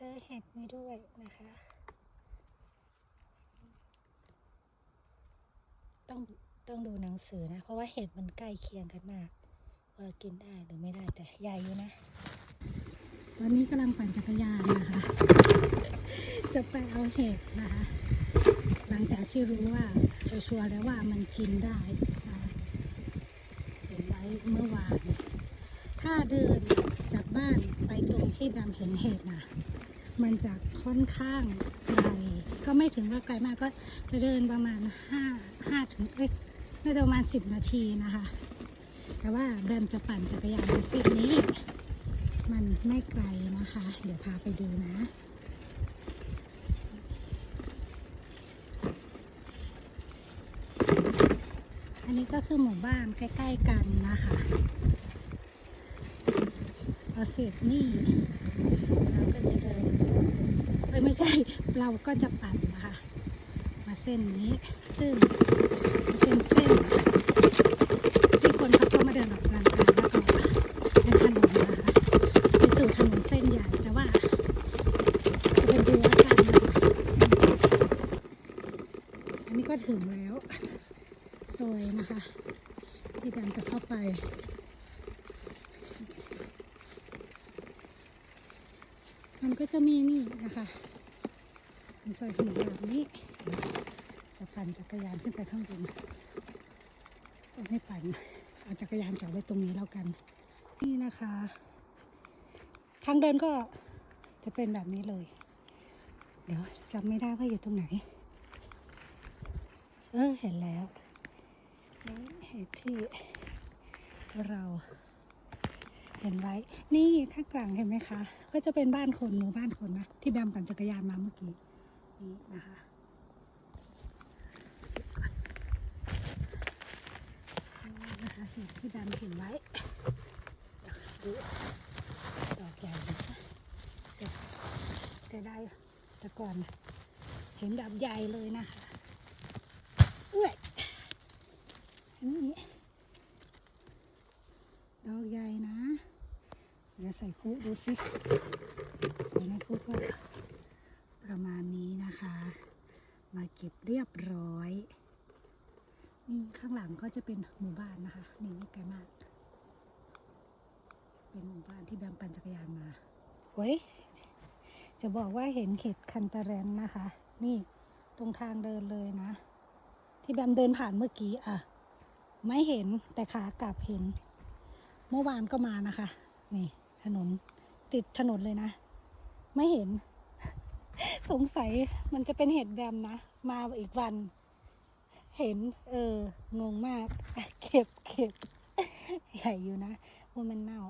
เจอเห็ดนี้ด้วยนะคะ ต้องต้องดูหนังสือนะ เพราะว่าเห็ดมันใกล้เคียงกันมากว่ากินได้หรือไม่ได้แต่ใหญ่อยู่นะ ตอนนี้กำลังปั่นจักรยานนะคะ จะไปเอาเห็ดนะคะ หลังจากที่รู้ว่าชัวร์แล้วว่ามันกินได้นะเห็นไว้เมื่อวาน ถ้าเดินจากบ้านไปตรงที่แบมเห็นเห็ดนะ มันจะค่อนข้างไกลก็ไม่ถึงว่าไกลมากก็จะเดินประมาณห้าห้าถึงเอ้ยน่าจะประมาณสิบนาทีนะคะ แต่ว่าแบมจะปั่นจักรยานในเส้นนี้ มันไม่ไกลนะคะ เดี๋ยวพาไปดูนะอันนี้ก็คือหมู่บ้านใกล้ ๆ กันนะคะ พอเสร็จนี่เราก็จะเดินเอ้ยไม่ใช่เราก็จะปั่นนะคะมาเส้นนี้ซึ่งเป็นเส้นที่คนเขาก็มาเดินออกกำลังกายแล้วก็เป็นถนนนะคะไปสู่ถนนเส้นใหญ่แต่ว่าเป็นดูแล้วกันนะคะอันนี้ก็ถึงแล้วซอยนะคะ ที่การจะเข้าไป มัน ก็จะมีนี่นะคะเป็นซอยถนนแบบนี้ จะปั่นจักรยานขึ้นไปข้างบนไม่ปั่นเอาจักรยานจอดไว้ตรงนี้แล้วกัน นี่นะคะ ทางเดินก็จะเป็นแบบนี้เลย เดี๋ยวจำไม่ได้ว่าอยู่ตรงไหน เออเห็นแล้วนี่เห็ดที่เรา เห็นไว้ นี่ข้างกลางเห็นไหมคะ ก็จะเป็นบ้านคนหมู่บ้านคนนะ ที่แบมปั่นจักรยานมาเมื่อกี้ นี่นะคะนะคะเห็ดที่แบมเห็นไว้ดูดอกใหญ่นะคะจะจะได้แต่ก่อน เห็นแบบใหญ่เลยนะคะอุ้ยอันนี้ดอกใหญ่นะ เดี๋ยวใส่คุดูสิใส่ในคุก็ประมาณนี้นะคะ มาเก็บเรียบร้อยนี่ข้างหลังก็จะเป็นหมู่บ้านนะคะ นี่ไม่ไกลมาก เป็นหมู่บ้านที่แบมปั่นจักรยานมาเว้ยจะบอกว่าเห็นเห็ดคันตะแรนนะคะ นี่ตรงทางเดินเลยนะ ที่แบมเดินผ่านเมื่อกี้อะ ไม่เห็นแต่ขากลับเห็น เมื่อวานก็มานะคะ นี่ ถนนติดถนนเลยนะ ไม่เห็น สงสัยมันจะเป็นเห็ดแบมนะ มาอีกวัน เห็น เออ งงมาก เก็บเก็บใหญ่อยู่นะว่ามันเน่า